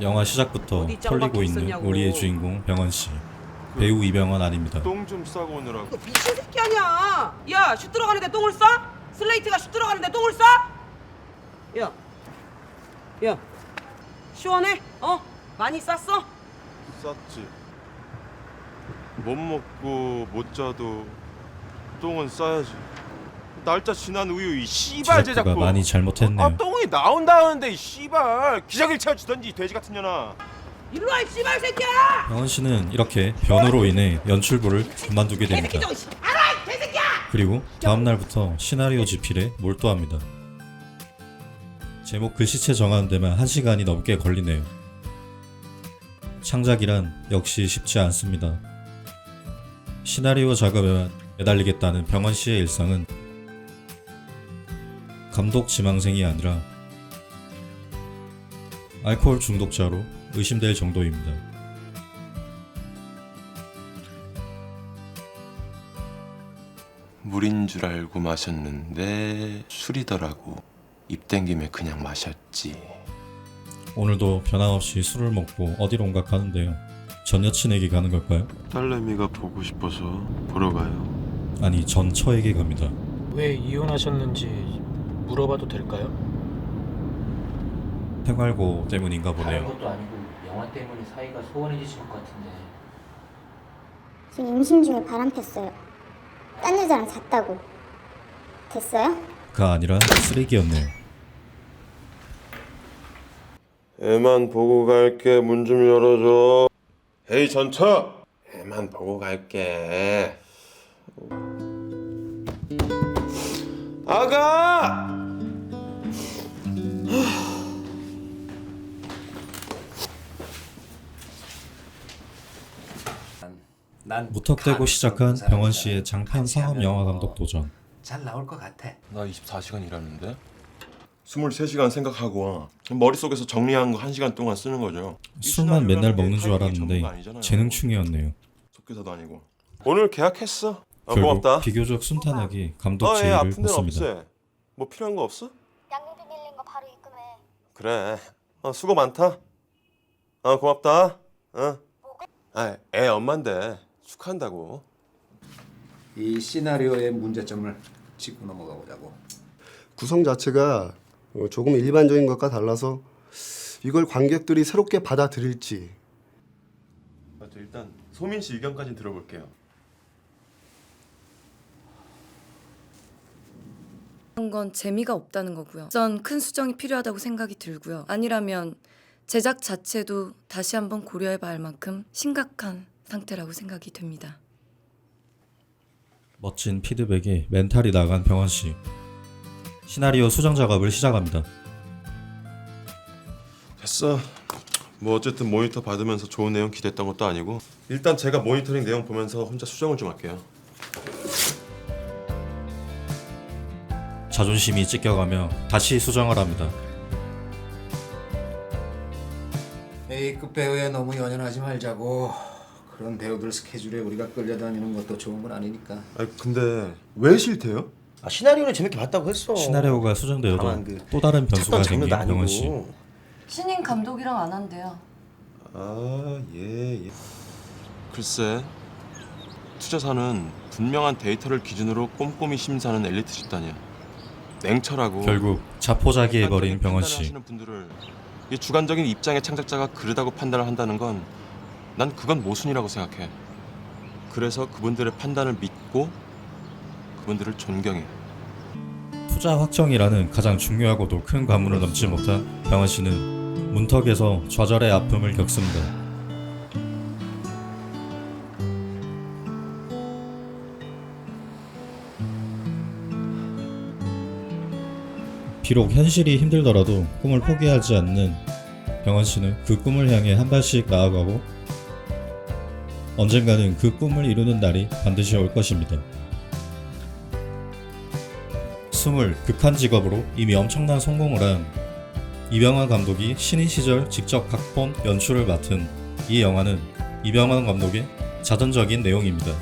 영화 시작부터 털리고 있는. 우리의 주인공 병원 씨. 배우 이병헌 아닙니다. 똥 좀 싸고 오느라고 이거 미친 새끼 아니야. 야, 슛 들어가는데 똥을 싸? 슬레이트가 슛 들어가는데 똥을 싸? 야, 야, 시원해? 어? 많이 쌌어? 쌌지 못 먹고 못 자도 똥은 싸야지 날짜 지난 우유 이 씨발 제작부가 제작부 많이 잘못했네요. 아 똥이 나온다는데 이 씨발 기저귀를 채워주던지 이 돼지 같은 년아 일로 와, 이 씨발 새끼야! 병헌 씨는 이렇게 변호로 인해 연출부를 그만두게 개새끼 됩니다. 씨. 알아, 이 개새끼야! 그리고 다음 날부터 시나리오 집필에 몰두합니다. 제목 글씨체 정하는 데만 1시간이 넘게 걸리네요. 창작이란 역시 쉽지 않습니다. 시나리오 작업에 매달리겠다는 병원 씨의 일상은 감독 지망생이 아니라 알코올 중독자로 의심될 정도입니다. 물인 줄 알고 마셨는데 술이더라고 입 땡김에 그냥 마셨지 오늘도 변함없이 술을 먹고 어디론가 가는데요. 전 여친에게 가는 걸까요? 딸내미가 보고 싶어서 보러 가요 아니 전 처에게 갑니다. 왜 이혼하셨는지 물어봐도 될까요? 생활고 때문인가 다른 보네요. 것도 아니고 영화 때문에 사이가 소원해지신 것 같은데 지금 임신 중에 바람 폈어요. 딴 여자랑 잤다고. 됐어요? 가 아니라 쓰레기였네요. 애만 보고 갈게 문 좀 열어줘 에이 전처 애만 보고 갈게 아가 무턱대고 시작한 병원. 씨의 장편 상업 영화 뭐 감독 도전. 잘 나올 것 같아. 나 24시간 일하는데 23시간 생각하고 와 머릿속에서 정리한 거 1시간 동안 쓰는 거죠 이 술만 맨날 시나리오라는 게 먹는 줄 타이밍이 알았는데 아니잖아요. 재능충이었네요. 속기사도 아니고 오늘 계약했어 아, 결국 고맙다 비교적 순탄하게 감독 어, 예, 아픈 데는 받습니다. 없애 뭐 필요한 거 없어? 양육비 밀린 거 바로 입금해. 그래 어, 수고 많다 어 고맙다 어. 아, 애 엄만데 축하한다고 이 시나리오의 문제점을 짚고 넘어가 보자고. 구성 자체가 어, 조금 일반적인 것과 달라서 이걸 관객들이 새롭게 받아들일지 맞죠 일단 소민 씨 의견까지 들어볼게요 그런 건 재미가 없다는 거고요. 전큰 수정이 필요하다고 생각이 들고요. 아니라면 제작 자체도 다시 한번 고려해봐야 할 만큼 심각한 상태라고 생각이 됩니다. 멋진 피드백에 멘탈이 나간 병원 씨. 시나리오 수정 작업을 시작합니다. 됐어 뭐 어쨌든 모니터 받으면서 좋은 내용 기대했던 것도 아니고 일단 제가 모니터링 내용 보면서 혼자 수정을 좀 할게요 자존심이 찢겨가며 다시 수정을 합니다. A급 배우에 너무 연연하지 말자고. 그런 배우들 스케줄에 우리가 끌려다니는 것도 좋은 건 아니니까. 아 근데 왜 싫대요? 아, 시나리오는 재밌게 봤다고 했어. 시나리오가 수정되어도 다만 그또 다른 변수가 찾던 생긴 병원 씨. 신인 감독이랑 안 한대요. 아 예 예. 글쎄 투자사는 분명한 데이터를 기준으로 꼼꼼히 심사하는 엘리트 집단이야 냉철하고 결국 자포자기해버린 객관적인 병원 판단을 씨. 하시는 분들을 이 주관적인 입장의 창작자가 그르다고 판단을 한다는 건 난 그건 모순이라고 생각해. 그래서 그분들의 판단을 믿고 그분들을 존경해. 투자 확정이라는 가장 중요하고도 큰 관문을 넘지 못한 병원 씨는 문턱에서 좌절의 아픔을 겪습니다. 비록 현실이 힘들더라도 꿈을 포기하지 않는 병원 씨는 그 꿈을 향해 한 발씩 나아가고 언젠가는 그 꿈을 이루는 날이 반드시 올 것입니다. 스물 극한 직업으로 이미 엄청난 성공을 한 이병헌 감독이 신인 시절 직접 각본 연출을 맡은 이 영화는 이병헌 감독의 자전적인 내용입니다.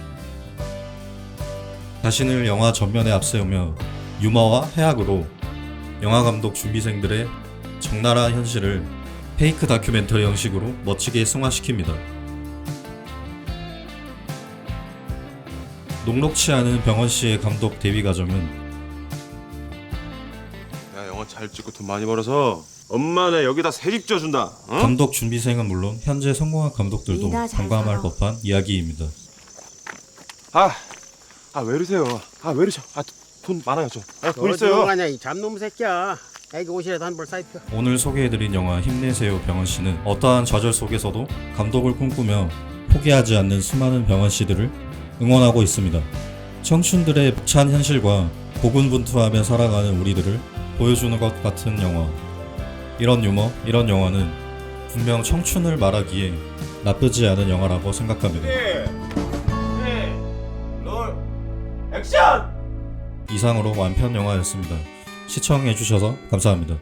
자신을 영화 전면에 앞세우며 유머와 해악으로 영화 감독 준비생들의 적나라한 현실을 페이크 다큐멘터리 형식으로 멋지게 승화시킵니다. 녹록치 않은 병원 씨의 감독 데뷔 과정은 야 영화 잘 찍고 돈 많이 벌어서 엄마네 여기다 세집 쪄준다. 어? 감독 준비생은 물론 현재 성공한 감독들도 이나 잘 공감할 살아. 법한 이야기입니다. 아, 아왜 이러세요? 아왜 이러셔? 아돈 많아요 저. 아, 돈 있어요. 조용하냐 이 잡놈 새끼야. 애기 옷이라도 한벌 사입혀. 오늘 소개해드린 영화 힘내세요 병원 씨는 어떠한 좌절 속에서도 감독을 꿈꾸며 포기하지 않는 수많은 병원 씨들을 응원하고 있습니다. 청춘들의 벅찬 현실과 고군분투하며 살아가는 우리들을 보여주는 것 같은 영화. 이런 유머, 이런 영화는 분명 청춘을 말하기에 나쁘지 않은 영화라고 생각합니다. 롤 액션! 이상으로 완편 영화였습니다. 시청해주셔서 감사합니다.